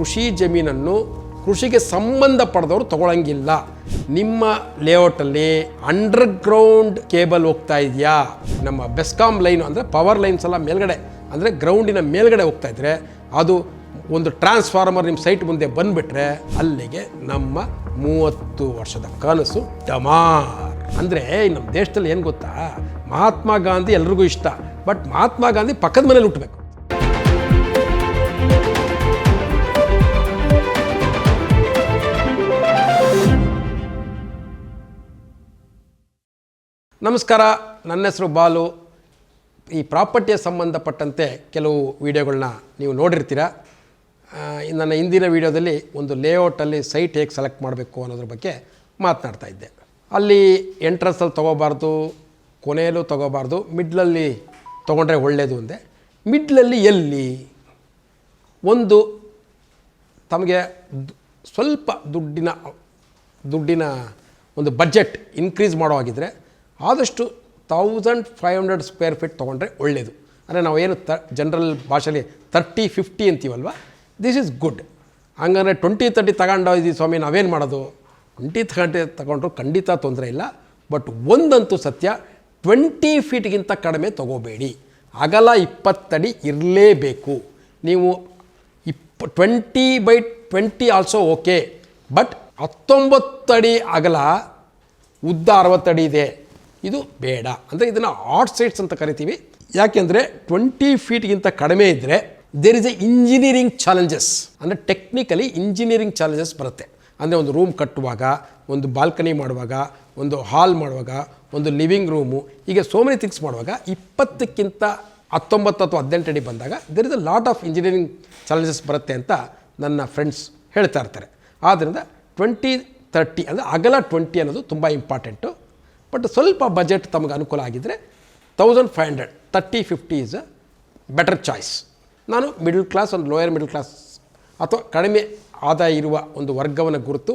ಕೃಷಿ ಜಮೀನನ್ನು ಕೃಷಿಗೆ ಸಂಬಂಧಪಡದವರು ತಗೊಳಂಗಿಲ್ಲ. ನಿಮ್ಮ ಲೇಔಟಲ್ಲಿ ಅಂಡರ್ಗ್ರೌಂಡ್ ಕೇಬಲ್ ಹೋಗ್ತಾ ಇದೆಯಾ? ನಮ್ಮ ಬೆಸ್ಕಾಮ್ ಲೈನು ಅಂದರೆ ಪವರ್ ಲೈನ್ಸ್ ಎಲ್ಲ ಮೇಲ್ಗಡೆ, ಅಂದರೆ ಗ್ರೌಂಡಿನ ಮೇಲ್ಗಡೆ ಹೋಗ್ತಾ ಇದ್ರೆ, ಅದು ಒಂದು ಟ್ರಾನ್ಸ್ಫಾರ್ಮರ್ ನಿಮ್ಮ ಸೈಟ್ ಮುಂದೆ ಬಂದುಬಿಟ್ರೆ ಅಲ್ಲಿಗೆ ನಮ್ಮ ಮೂವತ್ತು ವರ್ಷದ ಕನಸು ಡಮಾರ್. ಅಂದರೆ ನಮ್ಮ ದೇಶದಲ್ಲಿ ಏನು ಗೊತ್ತಾ? ಮಹಾತ್ಮ ಗಾಂಧಿ ಎಲ್ರಿಗೂ ಇಷ್ಟ ಬಟ್ ಮಹಾತ್ಮ ಗಾಂಧಿ ಪಕ್ಕದ ಮನೇಲಿ ಹುಟ್ಟಬೇಕು ನಮಸ್ಕಾರ, ನನ್ನ ಹೆಸರು ಬಾಲು. ಈ ಪ್ರಾಪರ್ಟಿಯ ಸಂಬಂಧಪಟ್ಟಂತೆ ಕೆಲವು ವಿಡಿಯೋಗಳನ್ನ ನೀವು ನೋಡಿರ್ತೀರ? ನನ್ನ ಹಿಂದಿನ ವಿಡಿಯೋದಲ್ಲಿ ಒಂದು ಲೇಔಟಲ್ಲಿ ಸೈಟ್ ಹೇಗೆ ಸೆಲೆಕ್ಟ್ ಮಾಡಬೇಕು ಅನ್ನೋದ್ರ ಬಗ್ಗೆ ಮಾತನಾಡ್ತಾ ಇದ್ದೆ. ಅಲ್ಲಿ ಎಂಟ್ರೆನ್ಸಲ್ಲಿ ತೊಗೋಬಾರ್ದು, ಕೊನೆಯಲ್ಲೂ ತೊಗೋಬಾರ್ದು, ಮಿಡ್ಲಲ್ಲಿ ತೊಗೊಂಡ್ರೆ ಒಳ್ಳೆಯದು ಅಂದೆ. ಮಿಡ್ಲಲ್ಲಿ ಎಲ್ಲಿ? ಒಂದು ತಮಗೆ ಸ್ವಲ್ಪ ದುಡ್ಡಿನ ದುಡ್ಡಿನ ಒಂದು ಬಜೆಟ್ ಇನ್ಕ್ರೀಸ್ ಮಾಡೋ ಹಾಗಿದ್ರೆ ಆದಷ್ಟು thousand five hundred square feet ತೊಗೊಂಡ್ರೆ ಒಳ್ಳೆಯದು ಅಂದರೆ ನಾವು ಏನು ತ ಜನರಲ್ ಭಾಷೆಯಲ್ಲಿ ತರ್ಟಿ ಫಿಫ್ಟಿ ಅಂತೀವಲ್ವ? ದಿಸ್ ಈಸ್ ಗುಡ್ ಹಂಗಂದರೆ ಟ್ವೆಂಟಿ ತರ್ಟಿ ತಗೊಂಡು ಇದ್ದೀವಿ ಸ್ವಾಮಿ, ನಾವೇನು ಮಾಡೋದು? ಟ್ವೆಂಟಿ ತಗೊಂಡು ತಗೊಂಡ್ರು ಖಂಡಿತ ತೊಂದರೆ ಇಲ್ಲ. ಬಟ್ ಒಂದಂತೂ ಸತ್ಯ ಟ್ವೆಂಟಿ ಫೀಟ್ಗಿಂತ ಕಡಿಮೆ ತೊಗೋಬೇಡಿ. ಅಗಲ ಇಪ್ಪತ್ತಡಿ ಇರಲೇಬೇಕು. ನೀವು ಇಪ್ಪ twenty by twenty also okay but ಹತ್ತೊಂಬತ್ತಡಿ ಅಗಲ ಉದ್ದ ಅರವತ್ತಡಿ ಇದೆ. ಇದು ಬೇಡ ಅಂದರೆ ಇದನ್ನು ಆರ್ಟ್ ಸೈಟ್ಸ್ ಅಂತ ಕರಿತೀವಿ. ಯಾಕೆಂದರೆ ಟ್ವೆಂಟಿ ಫೀಟ್ಗಿಂತ ಕಡಿಮೆ ಇದ್ದರೆ there is a engineering challenges ಅಂದರೆ ಟೆಕ್ನಿಕಲಿ ಇಂಜಿನಿಯರಿಂಗ್ ಚಾಲೆಂಜಸ್ ಬರುತ್ತೆ. ಅಂದರೆ ಒಂದು ರೂಮ್ ಕಟ್ಟುವಾಗ, ಒಂದು ಬಾಲ್ಕನಿ ಮಾಡುವಾಗ, ಒಂದು ಹಾಲ್ ಮಾಡುವಾಗ, ಒಂದು ಲಿವಿಂಗ್ ರೂಮು ಹೀಗೆ ಸೋ ಮೆನಿ ಥಿಂಗ್ಸ್ ಮಾಡುವಾಗ ಇಪ್ಪತ್ತಕ್ಕಿಂತ ಹತ್ತೊಂಬತ್ತು ಅಥವಾ ಹದಿನೆಂಟು ಅಡಿ ಬಂದಾಗ there is a lot of engineering challenges ಬರುತ್ತೆ ಅಂತ ನನ್ನ ಫ್ರೆಂಡ್ಸ್ ಹೇಳ್ತಾ ಇರ್ತಾರೆ. ಆದ್ದರಿಂದ ಟ್ವೆಂಟಿ ತರ್ಟಿ ಅಂದರೆ ಅಗಲ ಟ್ವೆಂಟಿ ಅನ್ನೋದು ತುಂಬ ಇಂಪಾರ್ಟೆಂಟು ಬಟ್ ಸ್ವಲ್ಪ ಬಜೆಟ್ ತಮಗೆ ಅನುಕೂಲ ಆಗಿದ್ದರೆ thousand five hundred thirty fifty is a better choice ನಾನು ಮಿಡಲ್ ಕ್ಲಾಸ್ ಒಂದು ಲೋಯರ್ ಮಿಡಲ್ ಕ್ಲಾಸ್ ಅಥವಾ ಕಡಿಮೆ ಆದಾಯ ಇರುವ ಒಂದು ವರ್ಗವನ್ನು ಗುರುತು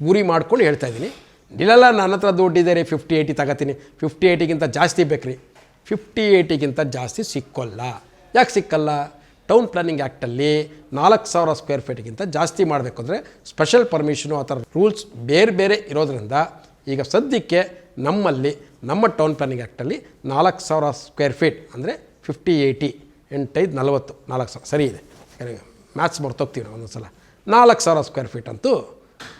ಗುರಿ ಮಾಡ್ಕೊಂಡು ಹೇಳ್ತಾ ಇದ್ದೀನಿ. ಇಲ್ಲೆಲ್ಲ ನನ್ನ ಹತ್ರ ದುಡ್ಡಿದೆ ರೀ ಫಿಫ್ಟಿ ಏಯ್ಟಿ ತಗೋತೀನಿ. ಫಿಫ್ಟಿ ಏಯ್ಟಿಗಿಂತ ಜಾಸ್ತಿ ಬೇಕ್ರಿ. ಫಿಫ್ಟಿ ಏಯ್ಟಿಗಿಂತ ಜಾಸ್ತಿ ಸಿಕ್ಕೋಲ್ಲ. ಯಾಕೆ ಸಿಕ್ಕಲ್ಲ? ಟೌನ್ ಪ್ಲಾನಿಂಗ್ ಆ್ಯಕ್ಟಲ್ಲಿ ನಾಲ್ಕು ಸಾವಿರ ಸ್ಕ್ವೇರ್ ಫೀಟ್ಗಿಂತ ಜಾಸ್ತಿ ಮಾಡಬೇಕು ಅಂದರೆ ಸ್ಪೆಷಲ್ ಪರ್ಮಿಷನು ಆ ಥರ ರೂಲ್ಸ್ ಬೇರೆ ಬೇರೆ ಇರೋದ್ರಿಂದ ಈಗ ಸದ್ಯಕ್ಕೆ ನಮ್ಮಲ್ಲಿ, ನಮ್ಮ ಟೌನ್ ಪ್ಲಾನಿಂಗ್ ಆ್ಯಕ್ಟಲ್ಲಿ ನಾಲ್ಕು ಸಾವಿರ ಸ್ಕ್ವೇರ್ ಫೀಟ್ ಅಂದರೆ ಫಿಫ್ಟಿ ಏಯ್ಟಿ ಎಂಟೈದು, ನಲವತ್ತು, ನಾಲ್ಕು ಸಾವಿರ. ಸರಿ ಇದೆ. ಮ್ಯಾಥ್ಸ್ ಮರ್ತೋಗ್ತೀವಿ ನಾವು ಒಂದೊಂದು ಸಲ ನಾಲ್ಕು ಸಾವಿರ ಸ್ಕ್ವೇರ್ ಫೀಟ್ ಅಂತೂ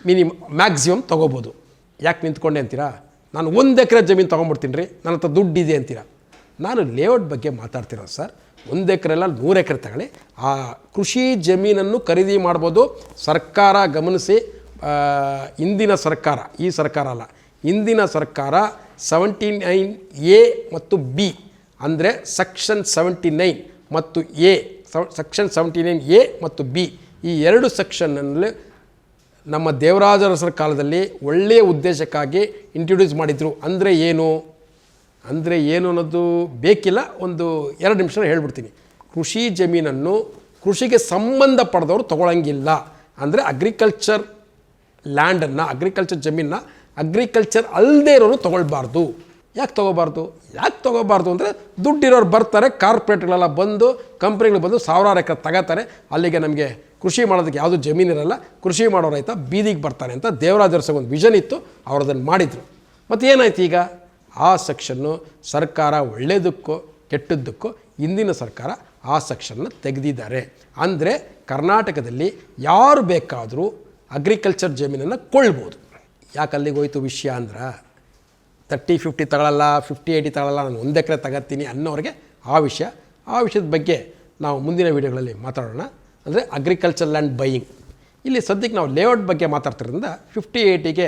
ಮಿನಿಮಮ್ ಮ್ಯಾಕ್ಸಿಮಮ್ ತೊಗೋಬೋದು. ಯಾಕೆ ನಿಂತ್ಕೊಂಡೆ ಅಂತೀರಾ? ನಾನು ಒಂದು ಎಕರೆ ಜಮೀನು ತೊಗೊಂಬಿಡ್ತೀನಿ ರೀ. ನನ್ನ ಹತ್ರ ದುಡ್ಡಿದೆ ಅಂತೀರಾ? ನಾನು ಲೇಔಟ್ ಬಗ್ಗೆ ಮಾತಾಡ್ತಿರೋದು ಸರ್. ಒಂದು ಎಕರೆಲ್ಲ ನೂರು ಎಕರೆ ತಗೊಳ್ಳಿ. ಆ ಕೃಷಿ ಜಮೀನನ್ನು ಖರೀದಿ ಮಾಡ್ಬೋದು. ಸರ್ಕಾರ ಗಮನಿಸಿ ಹಿಂದಿನ ಸರ್ಕಾರ, ಈ ಸರ್ಕಾರ ಅಲ್ಲ ಇಂದಿನ ಸರ್ಕಾರ ಸೆವೆಂಟಿ ನೈನ್ ಎ ಮತ್ತು ಬಿ ಅಂದರೆ ಸೆಕ್ಷನ್ ಸೆವೆಂಟಿ ನೈನ್ ಮತ್ತು A section seventy nine A ಮತ್ತು ಬಿ ಈ ಎರಡು ಸೆಕ್ಷನ್ನಲ್ಲಿ ನಮ್ಮ ದೇವರಾಜರಸರ ಕಾಲದಲ್ಲಿ ಒಳ್ಳೆಯ ಉದ್ದೇಶಕ್ಕಾಗಿ ಇಂಟ್ರೊಡ್ಯೂಸ್ ಮಾಡಿದರು. ಅಂದರೆ ಏನು? ಅಂದರೆ ಏನು ಅನ್ನೋದು ಬೇಕಿಲ್ಲ, ಒಂದು ಎರಡು ನಿಮಿಷ ಹೇಳ್ಬಿಡ್ತೀನಿ. ಕೃಷಿ ಜಮೀನನ್ನು ಕೃಷಿಗೆ ಸಂಬಂಧಪಡದವರು ತಗೊಳಂಗಿಲ್ಲ. ಅಂದರೆ ಅಗ್ರಿಕಲ್ಚರ್ ಲ್ಯಾಂಡನ್ನು ಅಗ್ರಿಕಲ್ಚರ್ ಜಮೀನನ್ನ ಅಗ್ರಿಕಲ್ಚರ್ ಅಲ್ಲದೆ ಇರೋರು ತೊಗೊಳ್ಬಾರ್ದು. ಯಾಕೆ ತೊಗೋಬಾರ್ದು ಯಾಕೆ ತೊಗೋಬಾರ್ದು ಅಂದರೆ ದುಡ್ಡಿರೋರು ಬರ್ತಾರೆ, ಕಾರ್ಪೊರೇಟ್ಗಳೆಲ್ಲ ಬಂದು, ಕಂಪ್ನಿಗಳು ಬಂದು ಸಾವಿರಾರು ಎಕರೆ ತಗೋತಾರೆ. ಅಲ್ಲಿಗೆ ನಮಗೆ ಕೃಷಿ ಮಾಡೋದಕ್ಕೆ ಯಾವುದೂ ಜಮೀನಿರಲ್ಲ ಕೃಷಿ ಮಾಡೋ ರೈತ ಬೀದಿಗೆ ಬರ್ತಾನೆ ಅಂತ ದೇವರಾಜರ್ಸಗೆ ಒಂದು ವಿಷನ್ ಇತ್ತು, ಅವ್ರು ಅದನ್ನು ಮಾಡಿದರು. ಮತ್ತು ಏನಾಯ್ತು ಈಗ? ಆ ಸೆಕ್ಷನ್ನು ಸರ್ಕಾರ ಒಳ್ಳೆಯದಕ್ಕೋ ಕೆಟ್ಟದ್ದಕ್ಕೋ ಇಂದಿನ ಸರ್ಕಾರ ಆ ಸೆಕ್ಷನ್ನ ತೆಗೆದಿದ್ದಾರೆ. ಅಂದರೆ ಕರ್ನಾಟಕದಲ್ಲಿ ಯಾರು ಬೇಕಾದರೂ ಅಗ್ರಿಕಲ್ಚರ್ ಜಮೀನನ್ನು ಕೊಳ್ಳಬೋದು ಯಾಕೆ ಅಲ್ಲಿಗೆ ಹೋಯ್ತು ವಿಷಯ ಅಂದ್ರೆ ತರ್ಟಿ ಫಿಫ್ಟಿ ತಗೊಳ್ಳಲ್ಲ ಫಿಫ್ಟಿ ಏಯ್ಟಿ ತಗೊಳ್ಳಲ್ಲ ನಾನು ಒಂದು ಎಕರೆ ತಗೋತೀನಿ ಅನ್ನೋರಿಗೆ ಆ ವಿಷಯ, ಆ ವಿಷಯದ ಬಗ್ಗೆ ನಾವು ಮುಂದಿನ ವೀಡಿಯೋಗಳಲ್ಲಿ ಮಾತಾಡೋಣ. ಅಂದರೆ ಅಗ್ರಿಕಲ್ಚರ್ ಲ್ಯಾಂಡ್ ಬೈಯಿಂಗ್ ಇಲ್ಲಿ ಸದ್ಯಕ್ಕೆ ನಾವು ಲೇಔಟ್ ಬಗ್ಗೆ ಮಾತಾಡ್ತಿರೋದ್ರಿಂದ fifty ಏಯ್ಟಿಗೆ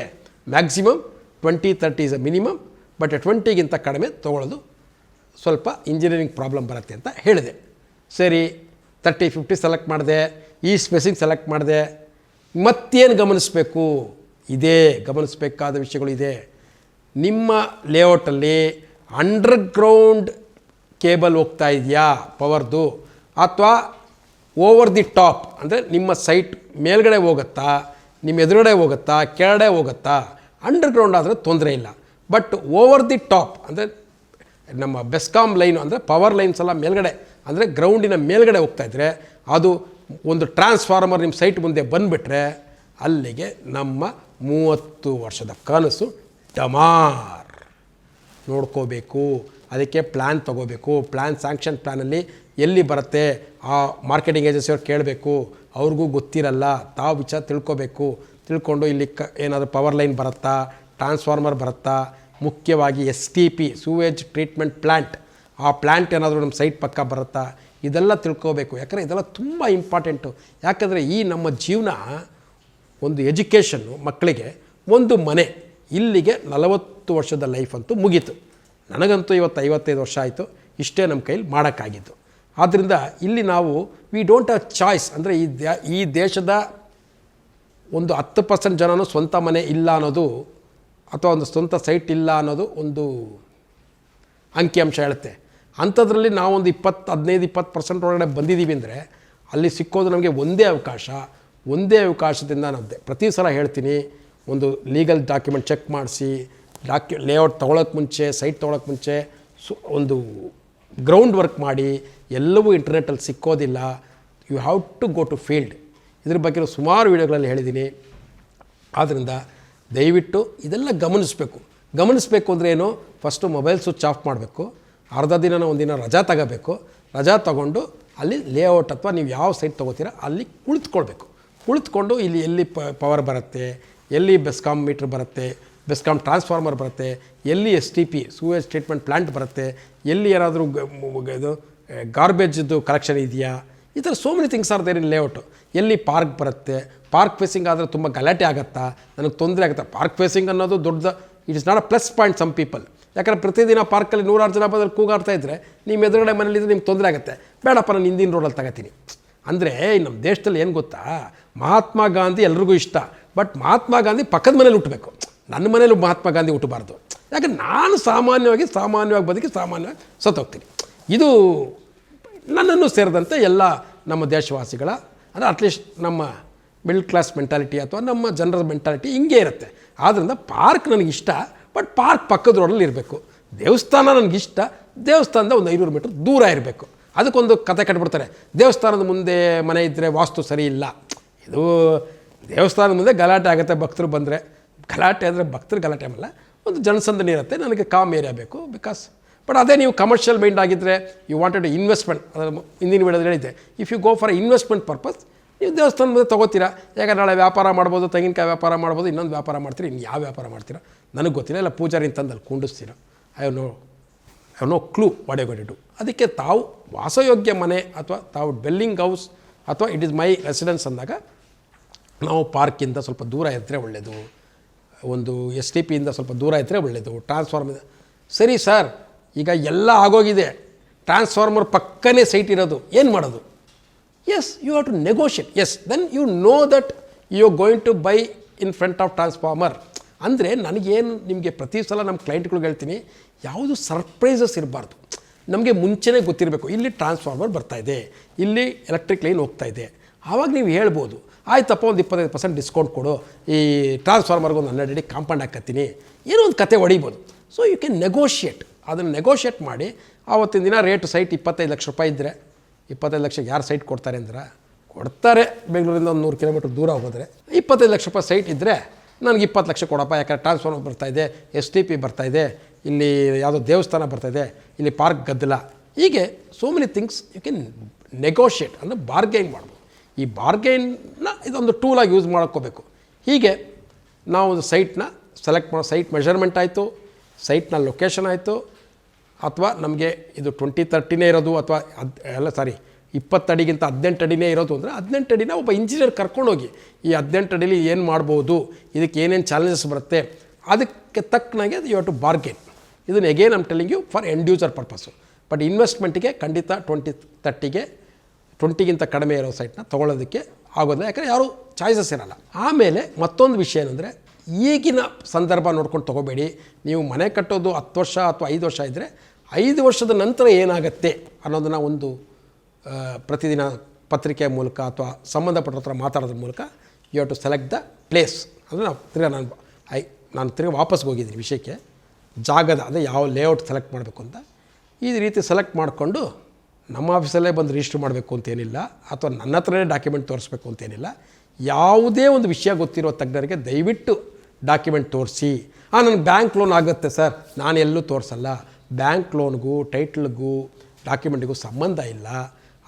maximum twenty thirty is a minimum but ಟ್ವೆಂಟಿಗಿಂತ ಕಡಿಮೆ ತೊಗೊಳ್ಳೋದು ಸ್ವಲ್ಪ ಇಂಜಿನಿಯರಿಂಗ್ ಪ್ರಾಬ್ಲಮ್ ಬರುತ್ತೆ ಅಂತ ಹೇಳಿದೆ. ಸರಿ ತರ್ಟಿ ಫಿಫ್ಟಿ ಸೆಲೆಕ್ಟ್ ಮಾಡಿದೆ, ಈ ಸ್ಪೇಸಿಂಗ್ ಸೆಲೆಕ್ಟ್ ಮಾಡಿದೆ, ಮತ್ತೇನು ಗಮನಿಸಬೇಕು? ಇದೇ, ಗಮನಿಸಬೇಕಾದ ವಿಷಯಗಳು ಇದೆ. ನಿಮ್ಮ ಲೇಔಟಲ್ಲಿ ಅಂಡರ್ಗ್ರೌಂಡ್ ಕೇಬಲ್ ಹೋಗ್ತಾ ಇದೆಯಾ ಪವರ್ದು? ಅಥವಾ ಓವರ್ ದಿ ಟಾಪ್ ಅಂದರೆ ನಿಮ್ಮ ಸೈಟ್ ಮೇಲ್ಗಡೆ ಹೋಗುತ್ತಾ, ನಿಮ್ಮ ಎದುರುಗಡೆ ಹೋಗುತ್ತಾ, ಕೆಳಗಡೆ ಹೋಗುತ್ತಾ? ಅಂಡರ್ಗ್ರೌಂಡ್ ಆದರೆ ತೊಂದರೆ ಇಲ್ಲ. ಬಟ್ ಓವರ್ ದಿ ಟಾಪ್ ಅಂದರೆ ನಮ್ಮ ಬೆಸ್ಕಾಮ್ ಲೈನು ಅಂದರೆ ಪವರ್ ಲೈನ್ಸ್ ಎಲ್ಲ ಮೇಲ್ಗಡೆ, ಅಂದರೆ ಗ್ರೌಂಡಿನ ಮೇಲ್ಗಡೆ ಹೋಗ್ತಾ ಇದ್ದರೆ ಅದು ಒಂದು ಟ್ರಾನ್ಸ್ಫಾರ್ಮರ್ ನಿಮ್ಮ ಸೈಟ್ ಮುಂದೆ ಬಂದುಬಿಟ್ರೆ ಅಲ್ಲಿಗೆ ನಮ್ಮ ಮೂವತ್ತು ವರ್ಷದ ಕನಸು ಡಮಾರ್. ನೋಡ್ಕೋಬೇಕು, ಅದಕ್ಕೆ ಪ್ಲ್ಯಾನ್ ತೊಗೋಬೇಕು ಪ್ಲ್ಯಾನ್ ಸ್ಯಾಂಕ್ಷನ್ ಪ್ಲ್ಯಾನಲ್ಲಿ ಎಲ್ಲಿ ಬರುತ್ತೆ, ಆ ಮಾರ್ಕೆಟಿಂಗ್ ಏಜೆನ್ಸಿಯವ್ರು ಕೇಳಬೇಕು, ಅವ್ರಿಗೂ ಗೊತ್ತಿರಲ್ಲ, ತಾವು ವಿಚಾರ ತಿಳ್ಕೊಬೇಕು. ತಿಳ್ಕೊಂಡು ಇಲ್ಲಿ ಕ, ಏನಾದರೂ ಪವರ್ ಲೈನ್ ಬರುತ್ತಾ ಟ್ರಾನ್ಸ್ಫಾರ್ಮರ್ ಬರುತ್ತಾ, ಮುಖ್ಯವಾಗಿ S T P sewage treatment plant ಆ ಪ್ಲ್ಯಾಂಟ್ ಏನಾದರೂ ನಮ್ಮ ಸೈಟ್ ಪಕ್ಕ ಬರುತ್ತಾ, ಇದೆಲ್ಲ ತಿಳ್ಕೋಬೇಕು. ಯಾಕಂದರೆ ಇದೆಲ್ಲ ತುಂಬ ಇಂಪಾರ್ಟೆಂಟು ಯಾಕಂದರೆ ಈ ನಮ್ಮ ಜೀವನ ಒಂದು ಎಜುಕೇಷನ್ನು ಮಕ್ಕಳಿಗೆ ಒಂದು ಮನೆ ಇಲ್ಲಿಗೆ ನಲವತ್ತು ವರ್ಷದ ಲೈಫ್ ಅಂತೂ ಮುಗೀತು. ನನಗಂತೂ ಇವತ್ತು ಐವತ್ತೈದು ವರ್ಷ ಆಯಿತು. ಇಷ್ಟೇ ನಮ್ಮ ಕೈಲಿ ಮಾಡೋಕ್ಕಾಗಿದ್ದು ಆದ್ದರಿಂದ ಇಲ್ಲಿ ನಾವು ವಿ ಡೋಂಟ್ ಹ್ಯಾವ್ ಚಾಯ್ಸ್ ಅಂದರೆ ಈ ದ್ಯಾ, ಈ ದೇಶದ ಒಂದು ಹತ್ತು ಪರ್ಸೆಂಟ್ ಜನನೂ ಸ್ವಂತ ಮನೆ ಇಲ್ಲ ಅನ್ನೋದು ಅಥವಾ ಒಂದು ಸ್ವಂತ ಸೈಟ್ ಇಲ್ಲ ಅನ್ನೋದು ಒಂದು ಅಂಕಿಅಂಶ ಹೇಳುತ್ತೆ. ಅಂಥದ್ರಲ್ಲಿ ನಾವೊಂದು ಇಪ್ಪತ್ತು ಹದಿನೈದು ಇಪ್ಪತ್ತು ಪರ್ಸೆಂಟ್ ಒಳಗಡೆ ಬಂದಿದ್ದೀವಿ ಅಂದರೆ ಅಲ್ಲಿ ಸಿಕ್ಕೋದು ನಮಗೆ ಒಂದೇ ಅವಕಾಶ. ಒಂದೇ ಅವಕಾಶದಿಂದ ನಾನು ಪ್ರತಿ ಸಲ ಹೇಳ್ತೀನಿ, ಒಂದು ಲೀಗಲ್ ಡಾಕ್ಯುಮೆಂಟ್ ಚೆಕ್ ಮಾಡಿಸಿ ಡಾಕ್ಯು ಲೇಔಟ್ ತೊಗೊಳಕ್ಕೆ ಮುಂಚೆ ಸೈಟ್ ತೊಗೊಳಕ್ಕೆ ಮುಂಚೆ, ಸು, ಒಂದು ಗ್ರೌಂಡ್ ವರ್ಕ್ ಮಾಡಿ, ಎಲ್ಲವೂ ಇಂಟರ್ನೆಟಲ್ಲಿ ಸಿಕ್ಕೋದಿಲ್ಲ you have to go to field ಇದ್ರ ಬಗ್ಗೆ ಸುಮಾರು ವೀಡಿಯೋಗಳಲ್ಲಿ ಹೇಳಿದ್ದೀನಿ. ಆದ್ದರಿಂದ ದಯವಿಟ್ಟು ಇದೆಲ್ಲ ಗಮನಿಸಬೇಕು. ಗಮನಿಸಬೇಕು ಅಂದರೆ ಏನು? ಫಸ್ಟು ಮೊಬೈಲ್ ಸ್ವಿಚ್ ಆಫ್ ಮಾಡಬೇಕು. ಅರ್ಧ ದಿನನ ಒಂದಿನ ರಜಾ ತಗೋಬೇಕು. ರಜಾ ತಗೊಂಡು ಅಲ್ಲಿ ಲೇಔಟ್ ಅಥವಾ ನೀವು ಯಾವ ಸೈಟ್ ತೊಗೋತೀರ, ಅಲ್ಲಿ ಕುಳಿತುಕೊಳ್ಬೇಕು. ಕುಳಿತುಕೊಂಡು ಇಲ್ಲಿ ಎಲ್ಲಿ ಪವರ್ ಬರುತ್ತೆ, ಎಲ್ಲಿ ಬೆಸ್ಕಾಮ್ ಮೀಟ್ರ್ ಬರುತ್ತೆ ಬೆಸ್ಕಾಮ್ ಟ್ರಾನ್ಸ್ಫಾರ್ಮರ್ ಬರುತ್ತೆ, ಎಲ್ಲಿ S T P sewage treatment plant ಬರುತ್ತೆ, ಎಲ್ಲಿ ಏನಾದರೂ ಇದು ಗಾರ್ಬೇಜ್ದು ಕಲೆಕ್ಷನ್ ಇದೆಯಾ? ಈ ಥರ so many things are there in layout ಎಲ್ಲಿ ಪಾರ್ಕ್ ಬರುತ್ತೆ ಪಾರ್ಕ್ ಫೇಸಿಂಗ್ ಆದರೆ ತುಂಬ ಗಲಾಟೆ ಆಗುತ್ತಾ? ನನಗೆ ತೊಂದರೆ ಆಗುತ್ತೆ? ಪಾರ್ಕ್ ಫೇಸಿಂಗ್ ಅನ್ನೋದು ದೊಡ್ಡ it is not a plus point some people ಯಾಕಂದರೆ ಪ್ರತಿದಿನ ಪಾರ್ಕಲ್ಲಿ ನೂರಾರು ಜನ ಬಂದಲ್ಲಿ ಕೂಗಾಡ್ತಾ ಇದ್ದರೆ ನಿಮ್ಮ ಎದುರುಗಡೆ ಮನೇಲಿದ್ರೆ ನಿಮ್ಗೆ ತೊಂದರೆ ಆಗುತ್ತೆ. ಬೇಡಪ್ಪ, ನಾನು ಹಿಂದಿನ ರೋಡಲ್ಲಿ ತಗೋತೀನಿ. ಅಂದರೆ ನಮ್ಮ ದೇಶದಲ್ಲಿ ಏನು ಗೊತ್ತಾ? ಮಹಾತ್ಮ ಗಾಂಧಿ ಎಲ್ರಿಗೂ ಇಷ್ಟ. ಬಟ್ ಮಹಾತ್ಮ ಗಾಂಧಿ ಪಕ್ಕದ ಮನೇಲಿ ಹುಟ್ಟಬೇಕು ನನ್ನ ಮನೇಲಿ ಮಹಾತ್ಮ ಗಾಂಧಿ ಹುಟ್ಟಬಾರ್ದು ಯಾಕಂದ್ರೆ ನಾನು ಸಾಮಾನ್ಯವಾಗಿ ಸಾಮಾನ್ಯವಾಗಿ ಬದುಕಿ ಸಾಮಾನ್ಯವಾಗಿ ಸತ್ತೋಗ್ತೀನಿ. ಇದು ನನ್ನನ್ನು ಸೇರಿದಂತೆ ಎಲ್ಲ ನಮ್ಮ ದೇಶವಾಸಿಗಳ, ಅಂದರೆ ಅಟ್ಲೀಸ್ಟ್ ನಮ್ಮ ಮಿಡ್ಲ್ ಕ್ಲಾಸ್ ಮೆಂಟಾಲಿಟಿ ಅಥವಾ ನಮ್ಮ ಜನರ ಮೆಂಟಾಲಿಟಿ ಹಿಂಗೆ ಇರುತ್ತೆ. ಆದ್ದರಿಂದ ಪಾರ್ಕ್ ನನಗಿಷ್ಟ ಬಟ್ ಪಾರ್ಕ್ ಪಕ್ಕದ ರೋಡಲ್ಲಿ ಇರಬೇಕು. ದೇವಸ್ಥಾನ ನನಗಿಷ್ಟ ದೇವಸ್ಥಾನದ ಒಂದು ಐನೂರು ಮೀಟ್ರ್ ದೂರ ಇರಬೇಕು. ಅದಕ್ಕೊಂದು ಕತೆ ಕಟ್ಬಿಡ್ತಾರೆ. ದೇವಸ್ಥಾನದ ಮುಂದೆ ಮನೆ ಇದ್ದರೆ ವಾಸ್ತು ಸರಿ ಇಲ್ಲ. ಇದು ದೇವಸ್ಥಾನದ ಮುಂದೆ ಗಲಾಟೆ ಆಗುತ್ತೆ, ಭಕ್ತರು ಬಂದರೆ. ಗಲಾಟೆ ಅಂದರೆ ಭಕ್ತರು ಗಲಾಟೆ ಅಲ್ಲ ಒಂದು ಜನಸಂದಣಿ ಇರುತ್ತೆ, ನನಗೆ ಕಾಮ್ ಏರಿಯಾ ಬೇಕು, ಬಿಕಾಸ್. ಬಟ್ ಅದೇ ನೀವು ಕಮರ್ಷಿಯಲ್ ಮೈಂಡ್ ಆಗಿದ್ದರೆ ಯು ವಾಂಟೆಡ್ ಇನ್ವೆಸ್ಟ್ಮೆಂಟ್ ಅದರ ಹಿಂದಿನ ವಿಡಿಯೋದಲ್ಲಿ ಹೇಳಿದ್ದೆ. If you go for investment purpose ನೀವು ದೇವಸ್ಥಾನದ ಮುಂದೆ ತೊಗೋತೀರಾ. ಯಾಕಂದ್ರೆ ನಾಳೆ ವ್ಯಾಪಾರ ಮಾಡ್ಬೋದು, ತೆಂಗಿನಕಾಯಿ ವ್ಯಾಪಾರ ಮಾಡ್ಬೋದು, ಇನ್ನೊಂದು ವ್ಯಾಪಾರ ಮಾಡ್ತೀರಿ, ಇನ್ನು ಯಾವ ವ್ಯಾಪಾರ ಮಾಡ್ತೀರಾ? ನನಗೆ ಗೊತ್ತಿಲ್ಲ, ಇಲ್ಲ ಪೂಜಾರಿ ತಂದಲ್ಲಿ ಕುಂಡಿಸ್ತೀರಾ. I know have no clue what I to ಅದಕ್ಕೆ ತಾವು ವಾಸಯೋಗ್ಯ ಮನೆ ಅಥವಾ ತಾವು ಡ್ವೆಲ್ಲಿಂಗ್ ಹೌಸ್ ಅಥವಾ ಇಟ್ ಈಸ್ ಮೈ ರೆಸಿಡೆನ್ಸ್ ಅಂದಾಗ ನಾವು ಪಾರ್ಕಿಂದ ಸ್ವಲ್ಪ ದೂರ ಇದ್ದರೆ ಒಳ್ಳೆಯದು ಒಂದು ಎಸ್ ಟಿ ಪಿಯಿಂದ ಸ್ವಲ್ಪ ದೂರ ಇದ್ದರೆ ಒಳ್ಳೆಯದು ಟ್ರಾನ್ಸ್ಫಾರ್ಮರ್ ಸರಿ ಸರ್ ಈಗ ಎಲ್ಲ ಆಗೋಗಿದೆ. ಟ್ರಾನ್ಸ್ಫಾರ್ಮರ್ ಪಕ್ಕನೇ ಸೈಟ್ ಇರೋದು. ಏನು ಮಾಡೋದು? As you have to negotiate as then you know that you are going to buy in front of transformer ಅಂದರೆ ನನಗೇನು ನಿಮಗೆ ಪ್ರತಿ ಸಲ ನಮ್ಮ ಕ್ಲೈಂಟ್ಗಳಿಗೆ ಹೇಳ್ತೀನಿ, ಯಾವುದು ಸರ್ಪ್ರೈಸಸ್ ಇರಬಾರ್ದು. ನಮಗೆ ಮುಂಚೆನೇ ಗೊತ್ತಿರಬೇಕು, ಇಲ್ಲಿ ಟ್ರಾನ್ಸ್ಫಾರ್ಮರ್ ಬರ್ತಾ ಇದೆ, ಇಲ್ಲಿ ಎಲೆಕ್ಟ್ರಿಕ್ ಲೈನ್ ಹೋಗ್ತಾ ಇದೆ. ಆವಾಗ ನೀವು ಹೇಳ್ಬೋದು, ಆಯ್ತಪ್ಪ, ಒಂದು ಇಪ್ಪತ್ತೈದು ಪರ್ಸೆಂಟ್ ಡಿಸ್ಕೌಂಟ್ ಕೊಡು, ಈ ಟ್ರಾನ್ಸ್ಫಾರ್ಮರ್ಗೆ ಒಂದು ಹನ್ನೆರಡು ಅಡಿ ಕಾಂಪೌಂಡ್ ಹಾಕತ್ತೀನಿ. ಏನೋ ಒಂದು ಕತೆ ಹೊಡಿಬೋದು. ಸೊ ಯು ಕ್ಯಾನ್ ನೆಗೋಷಿಯೇಟ್ ಅದನ್ನು ನೆಗೋಷಿಯೇಟ್ ಮಾಡಿ, ಆವತ್ತಿನ ದಿನ ರೇಟ್ ಸೈಟ್ ಇಪ್ಪತ್ತೈದು ಲಕ್ಷ ರೂಪಾಯಿ ಇದ್ದರೆ ಇಪ್ಪತ್ತೈದು ಲಕ್ಷಕ್ಕೆ ಯಾರು ಸೈಟ್ ಕೊಡ್ತಾರೆ ಅಂದ್ರೆ, ಕೊಡ್ತಾರೆ. ಬೆಂಗಳೂರಿಂದ ಒಂದು ನೂರು ಕಿಲೋಮೀಟ್ರ್ ದೂರ ಹೋದರೆ, ಇಪ್ಪತ್ತೈದು ಲಕ್ಷ ರೂಪಾಯಿ ಸೈಟ್ ಇದ್ದರೆ ನನಗೆ ಇಪ್ಪತ್ತು ಲಕ್ಷ ಕೊಡಪ್ಪ, ಯಾಕಂದ್ರೆ ಟ್ರಾನ್ಸ್ಫಾರ್ಮರ್ ಬರ್ತಾ ಇದೆ ಎಸ್ ಟಿ ಪಿ ಬರ್ತಾ ಇದೆ, ಇಲ್ಲಿ ಯಾವುದೋ ದೇವಸ್ಥಾನ ಬರ್ತಾ ಇದೆ, ಇಲ್ಲಿ ಪಾರ್ಕ್ ಗದ್ದಲ. ಹೀಗೆ so many things you can negotiate ಅಂದರೆ ಬಾರ್ಗೈನ್ ಮಾಡ್ಬೋದು. ಈ ಬಾರ್ಗೈನ್ನ ಇದೊಂದು ಟೂಲಾಗಿ ಯೂಸ್ ಮಾಡ್ಕೋಬೇಕು. ಹೀಗೆ ನಾವು ಒಂದು ಸೈಟ್ನ ಸೆಲೆಕ್ಟ್ ಮಾಡೋ ಸೈಟ್ ಮೆಷರ್ಮೆಂಟ್ ಆಯಿತು ಸೈಟ್ನ ಲೊಕೇಶನ್ ಆಯಿತು, ಅಥವಾ ನಮಗೆ ಇದು ಟ್ವೆಂಟಿ ತರ್ಟಿನೇ ಇರೋದು, ಅಥವಾ ಅದು ಎಲ್ಲ ಸಾರಿ ಇಪ್ಪತ್ತು ಅಡಿಗಿಂತ ಹದಿನೆಂಟು ಅಡಿನೇ ಇರೋದು ಅಂದರೆ ಹದಿನೆಂಟು ಅಡಿನ ಒಬ್ಬ ಇಂಜಿನಿಯರ್ ಕರ್ಕೊಂಡೋಗಿ, ಈ ಹದಿನೆಂಟು ಅಡಿಲಿ ಏನು ಮಾಡ್ಬೋದು, ಇದಕ್ಕೆ ಏನೇನು ಚಾಲೆಂಜಸ್ ಬರುತ್ತೆ, ಅದಕ್ಕೆ ತಕ್ಕನಾಗೆ ಯು ಟು ಬಾರ್ಗೇನ್ ಇದನ್ನು again I'm telling you for end user purpose but ಇನ್ವೆಸ್ಟ್ಮೆಂಟಿಗೆ ಖಂಡಿತ ಟ್ವೆಂಟಿ ತರ್ಟಿಗೆ ಟ್ವೆಂಟಿಗಿಂತ ಕಡಿಮೆ ಇರೋ ಸೈಟ್ನ ತೊಗೊಳೋದಕ್ಕೆ ಆಗೋದಿಲ್ಲ. ಯಾಕಂದರೆ ಯಾರೂ ಚಾಯ್ಸಸ್ ಇರೋಲ್ಲ. ಆಮೇಲೆ ಮತ್ತೊಂದು ವಿಷಯ ಏನಂದರೆ, ಈಗಿನ ಸಂದರ್ಭ ನೋಡ್ಕೊಂಡು ತೊಗೋಬೇಡಿ. ನೀವು ಮನೆ ಕಟ್ಟೋದು ಹತ್ತು ವರ್ಷ ಅಥವಾ ಐದು ವರ್ಷ ಇದ್ದರೆ ಐದು ವರ್ಷದ ನಂತರ ಏನಾಗುತ್ತೆ ಅನ್ನೋದನ್ನು ಒಂದು ಪ್ರತಿದಿನ ಪತ್ರಿಕೆಯ ಮೂಲಕ ಅಥವಾ ಸಂಬಂಧಪಟ್ಟ ಹತ್ರ ಮಾತಾಡೋದ್ರ ಮೂಲಕ you have to select the place ಅಂದರೆ ನಾವು ತಿರ್ಗಾ ನಾನು ಐ, ನಾನು ತಿರ್ಗಿ ವಾಪಸ್ಗೆ ಹೋಗಿದ್ದೀನಿ ವಿಷಯಕ್ಕೆ. ಜಾಗದ, ಅದೇ ಯಾವ ಲೇಔಟ್ ಸೆಲೆಕ್ಟ್ ಮಾಡಬೇಕು ಅಂತ. ಈ ರೀತಿ ಸೆಲೆಕ್ಟ್ ಮಾಡಿಕೊಂಡು ನಮ್ಮ ಆಫೀಸಲ್ಲೇ ಬಂದು ರಿಜಿಸ್ಟರ್ ಮಾಡಬೇಕು ಅಂತೇನಿಲ್ಲ ಅಥವಾ ನನ್ನ ಹತ್ರನೇ ಡಾಕ್ಯುಮೆಂಟ್ ತೋರಿಸ್ಬೇಕು ಅಂತೇನಿಲ್ಲ ಯಾವುದೇ ಒಂದು ವಿಷಯ ಗೊತ್ತಿರೋ ತಜ್ಞರಿಗೆ ದಯವಿಟ್ಟು ಡಾಕ್ಯುಮೆಂಟ್ ತೋರಿಸಿ. ಹಾಂ ನನಗೆ ಬ್ಯಾಂಕ್ ಲೋನ್ ಆಗುತ್ತೆ ಸರ್ ನಾನು ಎಲ್ಲೂ ತೋರಿಸಲ್ಲ ಬ್ಯಾಂಕ್ ಲೋನ್ಗೂ ಟೈಟ್ಲ್ಗೂ ಡಾಕ್ಯುಮೆಂಟ್ಗೂ ಸಂಬಂಧ ಇಲ್ಲ.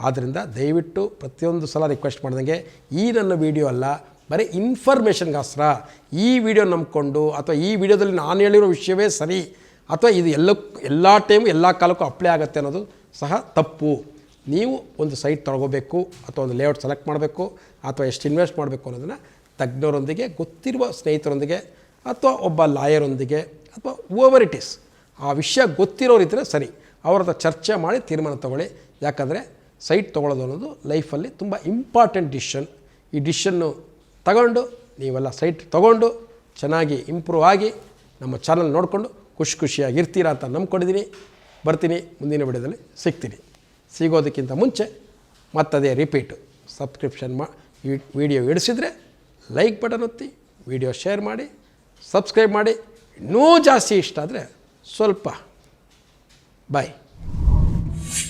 ಆದ್ದರಿಂದ ದಯವಿಟ್ಟು ಪ್ರತಿಯೊಂದು ಸಲ ರಿಕ್ವೆಸ್ಟ್ ಮಾಡಿದಂಗೆ ಈ ನನ್ನ ವಿಡಿಯೋ ಅಲ್ಲ, ಬರೀ ಇನ್ಫಾರ್ಮೇಷನ್ಗೋಸ್ಕರ ಈ ವಿಡಿಯೋ ನಂಬಿಕೊಂಡು ಅಥವಾ ಈ ವಿಡಿಯೋದಲ್ಲಿ ನಾನು ಹೇಳಿರೋ ವಿಷಯವೇ ಸರಿ ಅಥವಾ ಇದು ಎಲ್ಲ ಎಲ್ಲ ಟೈಮು ಎಲ್ಲ ಕಾಲಕ್ಕೂ ಅಪ್ಲೈ ಆಗುತ್ತೆ ಅನ್ನೋದು ಸಹ ತಪ್ಪು. ನೀವು ಒಂದು ಸೈಟ್ ತೊಗೋಬೇಕು ಅಥವಾ ಒಂದು ಲೇಔಟ್ ಸೆಲೆಕ್ಟ್ ಮಾಡಬೇಕು ಅಥವಾ ಎಷ್ಟು ಇನ್ವೆಸ್ಟ್ ಮಾಡಬೇಕು ಅನ್ನೋದನ್ನು ತಜ್ಞರೊಂದಿಗೆ, ಗೊತ್ತಿರುವ ಸ್ನೇಹಿತರೊಂದಿಗೆ ಅಥವಾ ಒಬ್ಬ ಲಾಯರೊಂದಿಗೆ ಅಥವಾ ಓವರ್ ಇಟ್ ಈಸ್ ಆ ವಿಷಯ ಗೊತ್ತಿರೋರಿದ್ದರೆ ಸರಿ, ಅವ್ರ ಹತ್ರ ಚರ್ಚೆ ಮಾಡಿ ತೀರ್ಮಾನ ತಗೊಳ್ಳಿ. ಯಾಕಂದರೆ ಸೈಟ್ ತೊಗೊಳ್ಳೋದು ಅನ್ನೋದು ಲೈಫಲ್ಲಿ ತುಂಬ ಇಂಪಾರ್ಟೆಂಟ್ ಡಿಸಿಷನ್. ಈ ಡಿಶನ್ನು ತಗೊಂಡು, ನೀವೆಲ್ಲ ಸೈಟ್ ತೊಗೊಂಡು, ಚೆನ್ನಾಗಿ ಇಂಪ್ರೂವ್ ಆಗಿ ನಮ್ಮ ಚಾನಲ್ ನೋಡಿಕೊಂಡು ಖುಷಿ ಖುಷಿಯಾಗಿ ಇರ್ತೀರಾ ಅಂತ ನಂಬ್ಕೊಂಡಿದ್ದೀನಿ ಬರ್ತೀನಿ, ಮುಂದಿನ ವಿಡಿಯೋದಲ್ಲಿ ಸಿಗ್ತೀನಿ. ಸಿಗೋದಕ್ಕಿಂತ ಮುಂಚೆ ಮತ್ತದೇ ರಿಪೀಟು. ಸಬ್ಸ್ಕ್ರಿಪ್ಷನ್ ಮಾ ವಿಡಿಯೋ ಇಡಿಸಿದರೆ ಲೈಕ್ ಬಟನ್ ಒತ್ತಿ, ವಿಡಿಯೋ ಶೇರ್ ಮಾಡಿ, ಸಬ್ಸ್ಕ್ರೈಬ್ ಮಾಡಿ. ಇನ್ನೂ ಜಾಸ್ತಿ ಇಷ್ಟ ಆದರೆ ಸ್ವಲ್ಪ, ಬಾಯ್.